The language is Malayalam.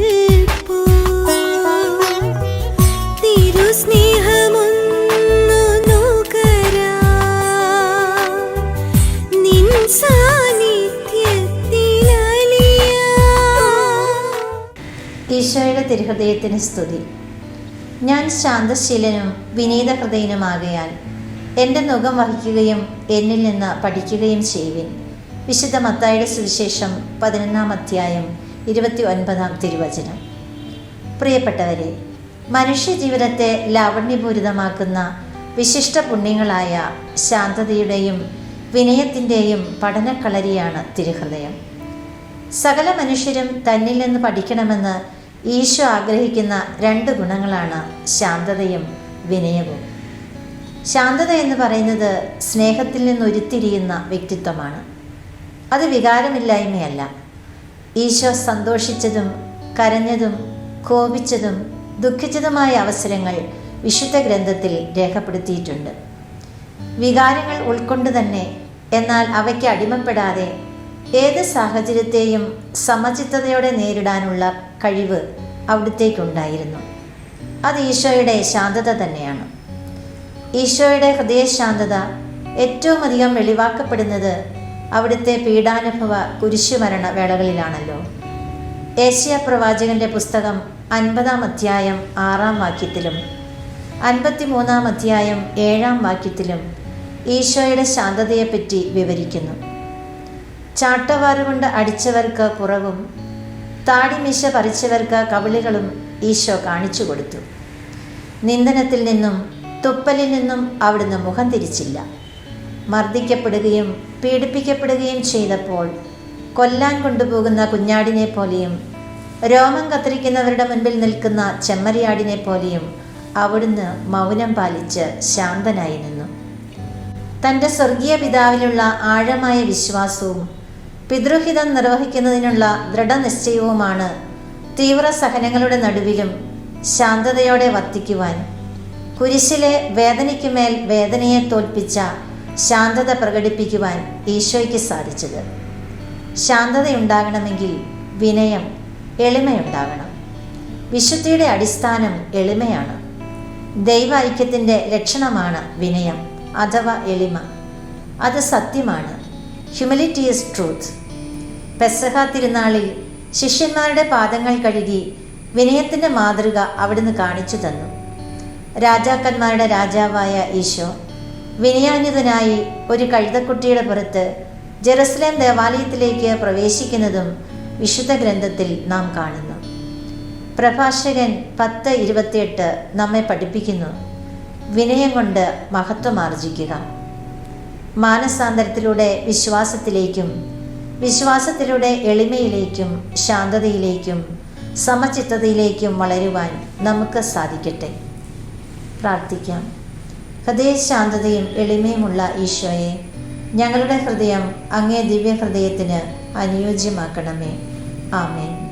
നിൽപ്പൂ നിൻ ഈശോയുടെ തിരുഹൃദയത്തിന് സ്തുതി. ഞാൻ ശാന്തശീലനും വിനീത ഹൃദയനുമാകയാൽ എന്റെ മുഖം വഹിക്കുകയും എന്നിൽ നിന്ന് പഠിക്കുകയും ചെയ്യുവിൻ. വിശുദ്ധ മത്തായുടെ സുവിശേഷം പതിനൊന്നാം അധ്യായം ഇരുപത്തി ഒൻപതാം തിരുവചനം. പ്രിയപ്പെട്ടവരെ മനുഷ്യജീവിതത്തെ ലാവണ്യപൂരിതമാക്കുന്ന വിശിഷ്ട പുണ്യങ്ങളായ ശാന്തതയുടെയും വിനയത്തിന്റെയും പഠനക്കളരിയാണ് തിരുഹൃദയം. സകല മനുഷ്യരും തന്നിൽ നിന്ന് പഠിക്കണമെന്ന് ഈശോ ആഗ്രഹിക്കുന്ന രണ്ട് ഗുണങ്ങളാണ് ശാന്തതയും വിനയവും. ശാന്തത എന്ന് പറയുന്നത് സ്നേഹത്തിൽ നിന്ന് ഉരുത്തിരിയുന്ന വ്യക്തിത്വമാണ്. അത് വികാരമില്ലായ്മയല്ല. ഈശോ സന്തോഷിച്ചതും കരഞ്ഞതും കോപിച്ചതും ദുഃഖിച്ചതുമായ അവസരങ്ങൾ വിശുദ്ധ ഗ്രന്ഥത്തിൽ രേഖപ്പെടുത്തിയിട്ടുണ്ട്. വികാരങ്ങൾ ഉൾക്കൊണ്ട് തന്നെ എന്നാൽ അവയ്ക്ക് അടിമപ്പെടാതെ ഏത് സാഹചര്യത്തെയും സമചിത്തതയോടെ നേരിടാനുള്ള കഴിവ് അവിടുത്തേക്കുണ്ടായിരുന്നു. അത് ഈശോയുടെ ശാന്തത തന്നെയാണ്. ഈശോയുടെ ഹൃദയശാന്തത ഏറ്റവും അധികം വെളിവാക്കപ്പെടുന്നത് അവിടുത്തെ പീഡാനുഭവ കുരിശുമരണ വേളകളിലാണല്ലോ. ഏഷ്യ പ്രവാചകന്റെ പുസ്തകം അൻപതാം അധ്യായം ആറാം വാക്യത്തിലും അൻപത്തിമൂന്നാം അധ്യായം ഏഴാം വാക്യത്തിലും ഈശോയുടെ ശാന്തതയെപ്പറ്റി വിവരിക്കുന്നു. ചാട്ടവാറുകൊണ്ട് അടിച്ചവർക്ക് പുറവും താടിമിശ പറിച്ചവർക്ക് കവിളികളും ഈശോ കാണിച്ചു കൊടുത്തു. നിന്ദനത്തിൽ നിന്നും തുപ്പലിൽ നിന്നും അവിടുന്ന് മുഖം തിരിച്ചില്ല. മർദ്ദിക്കപ്പെടുകയും പീഡിപ്പിക്കപ്പെടുകയും ചെയ്തപ്പോൾ കൊല്ലാൻ കൊണ്ടുപോകുന്ന കുഞ്ഞാടിനെ പോലെയും രോമം കത്തിരിക്കുന്നവരുടെ മുൻപിൽ നിൽക്കുന്ന ചെമ്മരിയാടിനെ പോലെയും അവിടുന്ന് മൗനം പാലിച്ച് ശാന്തനായി നിന്നു. തന്റെ സ്വർഗീയ പിതാവിലുള്ള ആഴമായ വിശ്വാസവും പിതൃഹിതം നിർവഹിക്കുന്നതിനുള്ള ദൃഢനിശ്ചയവുമാണ് തീവ്ര സഹനങ്ങളുടെ നടുവിലും ശാന്തതയോടെ വർത്തിക്കുവാൻ കുരിശിലെ വേദനയ്ക്കുമേൽ വേദനയെ തോൽപ്പിച്ച ശാന്തത പ്രകടിപ്പിക്കുവാൻ ഈശോയ്ക്ക് സാധിച്ചത്. ശാന്തതയുണ്ടാകണമെങ്കിൽ വിനയം എളിമയുണ്ടാകണം. വിശുദ്ധിയുടെ അടിസ്ഥാനം എളിമയാണ്. ദൈവ ഐക്യത്തിന്റെ ലക്ഷണമാണ് വിനയം അഥവാ എളിമ. അത് സത്യമാണ്. ഹ്യൂമിലിറ്റി ട്രൂത്ത് പെസഹ തിരുനാളിൽ ശിഷ്യന്മാരുടെ പാദങ്ങൾ കഴുകി വിനയത്തിന്റെ മാതൃക അവിടുന്ന് കാണിച്ചു തന്നു. രാജാക്കന്മാരുടെ രാജാവായ ഈശോ വിനയാന്വിതനായി ഒരു കഴുതക്കുട്ടിയുടെ പുറത്ത് ജെറുസലേം ദേവാലയത്തിലേക്ക് പ്രവേശിക്കുന്നതും വിശുദ്ധ ഗ്രന്ഥത്തിൽ നാം കാണുന്നു. പ്രഭാഷകൻ പത്ത് ഇരുപത്തിയെട്ട് നമ്മെ പഠിപ്പിക്കുന്നു. വിനയം കൊണ്ട് മഹത്വം ആർജിക്കുക. മാനസാന്തരത്തിലൂടെ വിശ്വാസത്തിലേക്കും വിശ്വാസത്തിലൂടെ എളിമയിലേക്കും ശാന്തതയിലേക്കും സമചിത്തതയിലേക്കും വളരുവാൻ നമുക്ക് സാധിക്കട്ടെ. പ്രാർത്ഥിക്കാം. ഹൃദയശാന്തതയും എളിമയുമുള്ള ഈശോയെ ഞങ്ങളുടെ ഹൃദയം അങ്ങേ ദിവ്യഹൃദയത്തിന് അനുയോജ്യമാക്കണമേ. ആമേൻ.